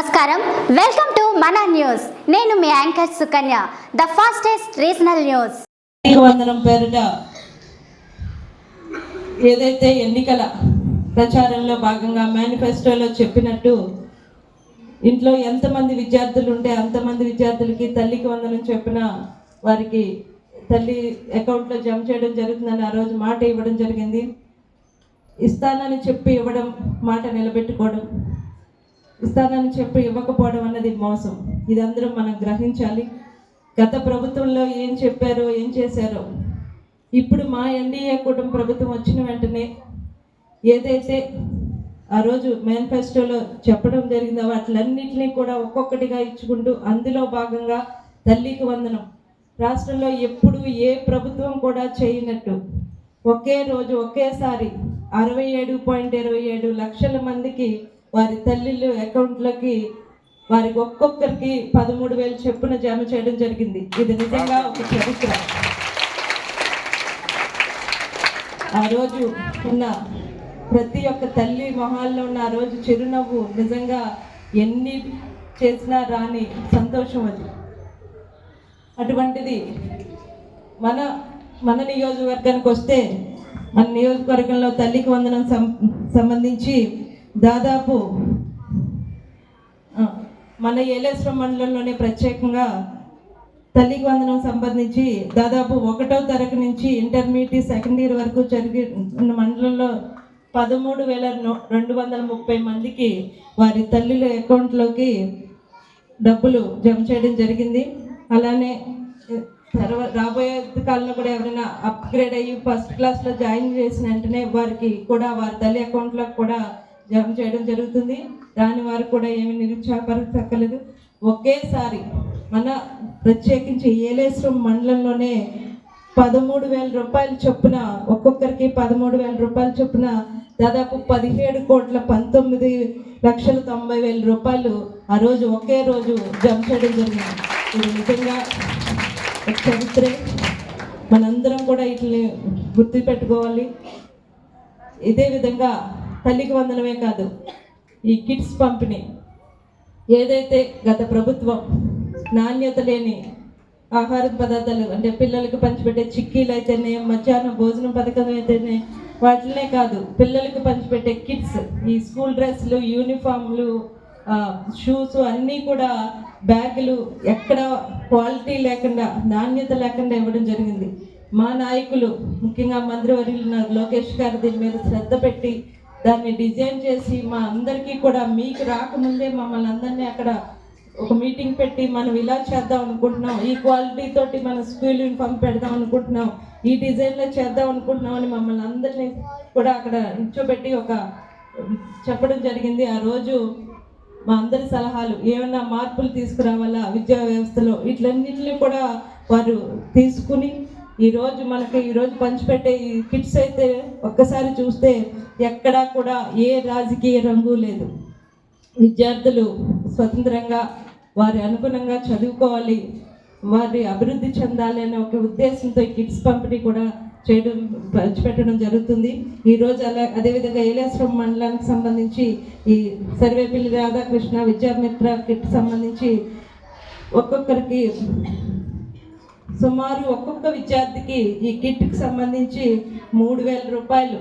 నమస్కారం. Welcome to మన news నేను మీ anchor Sukanya the fastest regional news వందనం పేరిట ఏదైతే ఎన్నికల ప్రచారంలో భాగంగా మేనిఫెస్టోలో చెప్పినట్టు ఇంట్లో ఎంతమంది విద్యార్థులు ఉంటే అంతమంది విద్యార్థులకి తల్లికి వందనం చెప్పిన వారికి తల్లి అకౌంట్లో జమ చేయడం జరుగుతుందని ఆ రోజు మాట ఇవ్వడం జరిగింది. ఇస్తానని చెప్పి ఇవ్వడం మాట నిలబెట్టుకోవడం. ఇస్తానని చెప్పి ఇవ్వకపోవడం అన్నది మోసం. ఇది అందరూ మనం గ్రహించాలి. గత ప్రభుత్వంలో ఏం చెప్పారో ఏం చేశారో. ఇప్పుడు మా ఎన్డీఏ కుటుంబ ప్రభుత్వం వచ్చిన వెంటనే ఏదైతే ఆ రోజు మేనిఫెస్టోలో చెప్పడం జరిగిందో వాటిలన్నింటినీ కూడా ఒక్కొక్కటిగా ఇచ్చుకుంటూ అందులో భాగంగా తల్లికి వందనం. రాష్ట్రంలో ఎప్పుడు ఏ ప్రభుత్వం కూడా చేయనట్టు. ఒకే రోజు ఒకేసారి అరవై ఏడు పాయింట్ ఇరవై ఏడు లక్షల మందికి వారి తల్లిళ్ళు అకౌంట్లోకి వారికి ఒక్కొక్కరికి పదమూడు వేలు చెప్పున జమ చేయడం జరిగింది. ఇది నిజంగా ఒక చరిత్ర. ఆ రోజు ఉన్న ప్రతి ఒక్క తల్లి మొహాల్లో ఉన్న ఆ రోజు చిరునవ్వు నిజంగా ఎన్ని చేసినా రాని సంతోషం అది. అటువంటిది మన మన నియోజకవర్గానికి వస్తే మన నియోజకవర్గంలో తల్లికి వందనం సంబంధించి దాదాపు మన ఏలేశ్వరం మండలంలోనే ప్రత్యేకంగా తల్లికి వందనం సంబంధించి దాదాపు ఒకటో తరగతి నుంచి ఇంటర్మీడియట్ సెకండ్ ఇయర్ వరకు జరిగి ఉన్న మండలంలో పదమూడు వేల రెండు వందల ముప్పై మందికి వారి తల్లుల అకౌంట్లోకి డబ్బులు జమ చేయడం జరిగింది. అలానే తర్వాత రాబోయే కాలంలో కూడా ఎవరైనా అప్గ్రేడ్ అయ్యి ఫస్ట్ క్లాస్లో జాయిన్ చేసిన వెంటనే వారికి కూడా వారి తల్లి అకౌంట్లో కూడా జమ చేయడం జరుగుతుంది. దాని వారు కూడా ఏమి నిరుత్సాహపరచక్కలేదు ఒకేసారి మన ప్రత్యేకించి ఏలేశ్వరం మండలంలోనే పదమూడు వేల రూపాయల చొప్పున ఒక్కొక్కరికి పదమూడు వేల రూపాయల చొప్పున దాదాపు పదిహేడు కోట్ల పంతొమ్మిది లక్షల తొంభై వేల రూపాయలు ఆ రోజు ఒకే రోజు జమ చేయడం జరిగింది. ఇది నిజంగా చరిత్రే. మనందరం కూడా వీటిని గుర్తుపెట్టుకోవాలి. ఇదే విధంగా తల్లికి వందనమే కాదు ఈ కిడ్స్ పంపిణీ. ఏదైతే గత ప్రభుత్వం నాణ్యత లేని ఆహార పదార్థాలు అంటే పిల్లలకు పంచిపెట్టే చిక్కీలు అయితేనే మధ్యాహ్నం భోజనం పథకం అయితేనే వాటినే కాదు పిల్లలకు పంచిపెట్టే కిట్స్ ఈ స్కూల్ డ్రెస్లు యూనిఫామ్లు షూస్ అన్నీ కూడా బ్యాగులు ఎక్కడ క్వాలిటీ లేకుండా నాణ్యత లేకుండా ఇవ్వడం జరిగింది. మా నాయకులు ముఖ్యంగా మంత్రివర్యులు ఉన్నారు లోకేష్ గారు దీని మీద శ్రద్ధ పెట్టి దాన్ని డిజైన్ చేసి మా అందరికీ కూడా మీకు రాకముందే మమ్మల్ని అందరినీ అక్కడ ఒక మీటింగ్ పెట్టి మనం ఇలా చేద్దాం అనుకుంటున్నాం ఈ క్వాలిటీ తోటి మన స్కూల్ యూనిఫామ్ పెడదాం అనుకుంటున్నాం ఈ డిజైన్లో చేద్దాం అనుకుంటున్నాం అని మమ్మల్ని అందరినీ కూడా అక్కడ నిల్చోబెట్టి ఒక చెప్పడం జరిగింది. ఆ రోజు మా అందరి సలహాలు ఏమైనా మార్పులు తీసుకురావాలా విద్యా వ్యవస్థలో? వీటిలన్నింటినీ కూడా వారు తీసుకుని ఈరోజు మనకి ఈరోజు పంచిపెట్టే ఈ కిట్స్ అయితే ఒక్కసారి చూస్తే ఎక్కడా కూడా ఏ రాజకీయ రంగు లేదు. విద్యార్థులు స్వతంత్రంగా వారి అనుగుణంగా చదువుకోవాలి వారి అభివృద్ధి చెందాలి అనే ఒక ఉద్దేశంతో ఈ కిట్స్ పంపిణీ కూడా చేయడం పంచిపెట్టడం జరుగుతుంది. ఈరోజు అలా అదేవిధంగా ఏలేశ్వరం మండలానికి సంబంధించి ఈ సర్వేపల్లి రాధాకృష్ణ విద్యామిత్ర కిట్ సంబంధించి ఒక్కొక్కరికి సుమారు ఒక్కొక్క విద్యార్థికి ఈ కిట్కి సంబంధించి మూడు వేల రూపాయలు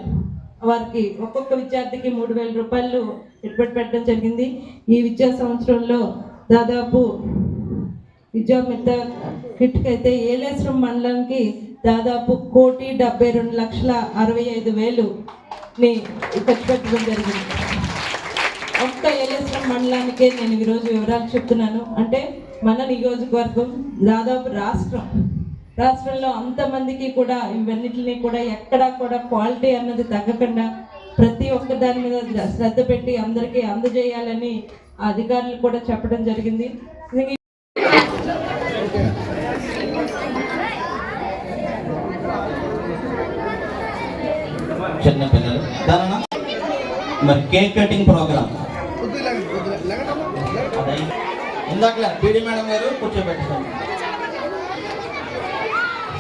వారికి ఒక్కొక్క విద్యార్థికి మూడు వేల రూపాయలు పెట్టుబడి పెట్టడం జరిగింది. ఈ విద్యా సంవత్సరంలో దాదాపు విద్యామిత్ర కిట్కి అయితే ఏలేశ్వరం మండలానికి దాదాపు కోటి డెబ్బై రెండు లక్షల అరవై ఐదు వేలుని ఖర్చు పెట్టడం జరిగింది. ఒక్క ఏలేశ్వరం మండలానికే నేను ఈరోజు వివరాలు చెప్తున్నాను. అంటే మన నియోజకవర్గం దాదాపు రాష్ట్రం రాష్ట్రంలో అంతమందికి కూడా ఇవన్నిటిని కూడా ఎక్కడా కూడా క్వాలిటీ అన్నది తగ్గకుండా ప్రతి ఒక్క దాని మీద శ్రద్ధ పెట్టి అందరికీ అందజేయాలని ఆ అధికారులు కూడా చెప్పడం జరిగింది. చిన్న పిల్లలు. మరి కేక్ కటింగ్ ప్రోగ్రామ్ అదే ఇందాకలే పీడి మేడం గారు కూర్చోబెట్టారు.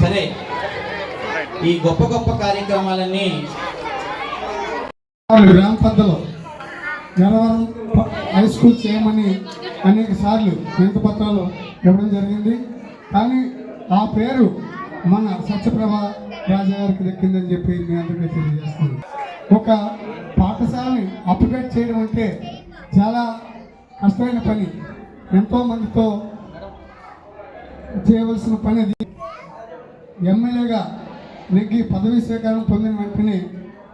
సరే. ఈ గొప్ప గొప్ప కార్యక్రమాలన్నీ గ్రామ పెద్దలు గన్నవరం హై స్కూల్ చేయమని అనేక సార్లు వినతి పత్రాలు ఇవ్వడం జరిగింది. కానీ ఆ పేరు మన సత్యప్రభ రాజా గారికి దక్కిందని చెప్పి మీ అందరికీ తెలియజేస్తుంది ఒక పాఠశాలని అప్డేట్ చేయడం అంటే చాలా కష్టమైన పని. ఎంతో మందితో చేయవలసిన పని అది. ఎమ్మెల్యేగా నెగ్గి పదవీ స్వీకారం పొందిన వెంటనే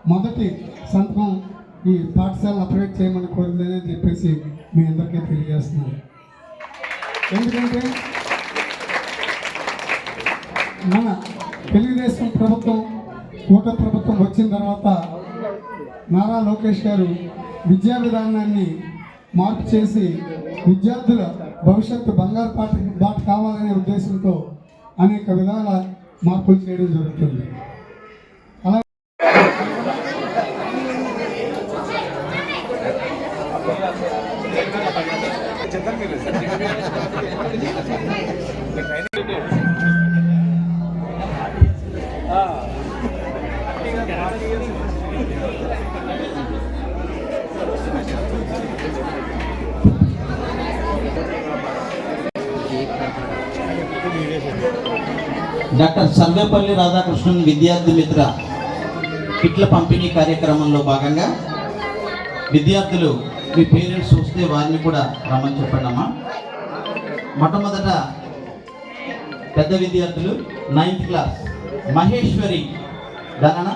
మొదటి సంతకం ఈ పాఠశాలను అప్డేట్ చేయమని కోరిందని చెప్పేసి మీ అందరికీ తెలియజేస్తున్నాను. ఎందుకంటే మన తెలుగుదేశం ప్రభుత్వం కూట ప్రభుత్వం వచ్చిన తర్వాత నారా లోకేష్ గారు విద్యా విధానాన్ని మార్పు చేసి విద్యార్థుల భవిష్యత్తు బంగారు పాట బాట కావాలనే ఉద్దేశంతో అనేక విధాల మార్పులు చేయడం జరుగుతుంది. అలా డాక్టర్ సర్వేపల్లి రాధాకృష్ణన్ విద్యార్థి మిత్ర కిట్ల పంపిణీ కార్యక్రమంలో భాగంగా విద్యార్థులు మీ పేరెంట్స్ వస్తే వారిని కూడా రమ్మని చెప్పండి అమ్మా. మొట్టమొదట పెద్ద విద్యార్థులు నైన్త్ క్లాస్ మహేశ్వరి ధనన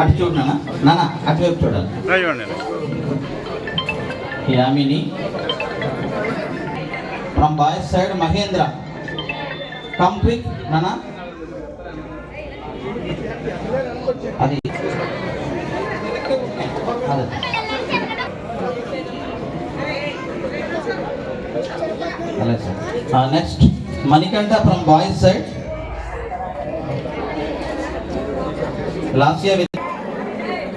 అటు చూడనా నానా అటువైపు చూడాలి Yamini. From boys side Mahendra. Come quick నానా. అది. అదే. Next Manikanta from boys side Lasya with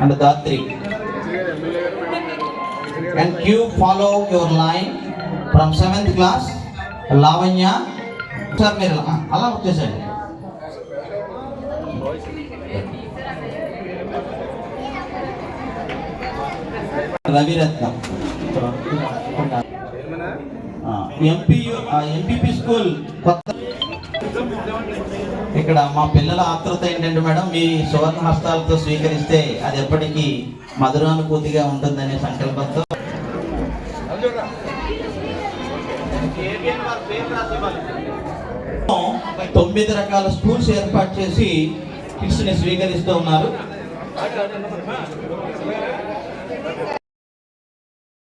and Dhatri and you follow your line from seventh class? Lavanya sir మీరు అలా- వచ్చేసాడు వచ్చేసండి రవిరత్నం ఎంపీ ఎంపీపీ స్కూల్ కొత్త ఇక్కడ మా పిల్లల ఆతృత ఏంటంటే మేడం మీ సువర్ణ హస్తాలతో స్వీకరిస్తే అది ఎప్పటికీ మధురానుభూతిగా ఉంటుందనే సంకల్పంతో తొమ్మిది రకాల స్కూల్స్ ఏర్పాటు చేసి కిడ్స్ని స్వీకరిస్తూ ఉన్నారు.